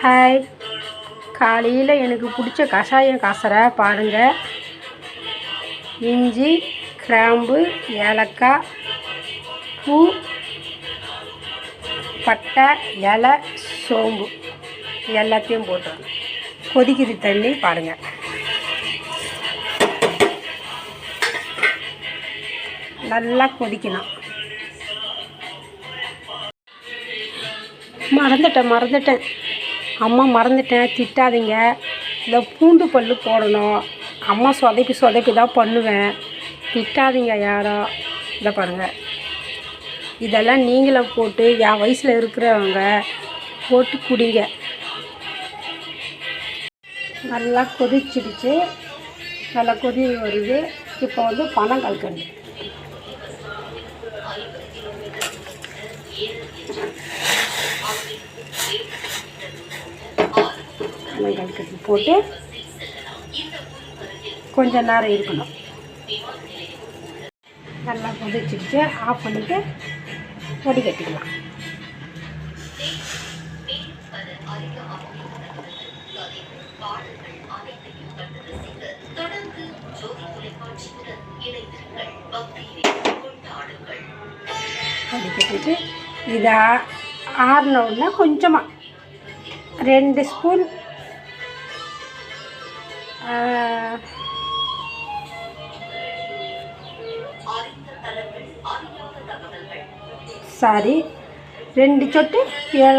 Hi காலையில் எனக்கு பிடிச்ச கஷாயம் காசுற பாருங்கள் இஞ்சி கிராம்பு ஏலக்காய் பூ பட்டை இலை சோம்பு எல்லாத்தையும் போட்டு கொதிக்குது தண்ணி பாருங்கள் நல்லா கொதிக்கணும். மறந்துட்டேன் மறந்துட்டேன். அம்மா மறந்துட்டேன் திட்டாதீங்க. இந்த பூண்டு பல் போடணும். அம்மா சொதப்பி சொதப்பி தான் பண்ணுவேன். திட்டாதீங்க யாரோ. இதை பாருங்கள் இதெல்லாம் நீங்களே போட்டு என் வயசில் இருக்கிறவங்க போட்டு குடிங்க. நல்லா கொதிச்சிடுச்சு. நல்லா கொதி வருது. இப்போ வந்து பணம் கல்கண்டு பனங்கால் கட்டி போட்டு கொஞ்ச நேரம் இருக்கணும். நல்லா கொதிச்சுட்டு ஆஃப் பண்ணிவிட்டு பொடி கட்டிக்கலாம். கட்டிட்டு இதை ஆறின கொஞ்சமாக ரெண்டு ஸ்பூன் சாரி. ரெண்டு சொட்டு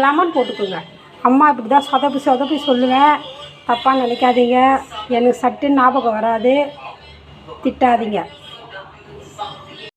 லெமன் போட்டுக்கோங்க. அம்மா இப்படி தான் சொதப்பி சொதப்பி சொல்லுவேன் தப்பாக நினைக்காதீங்க. எனக்கு சட்டுன்னு ஞாபகம் வராது. திட்டாதீங்க.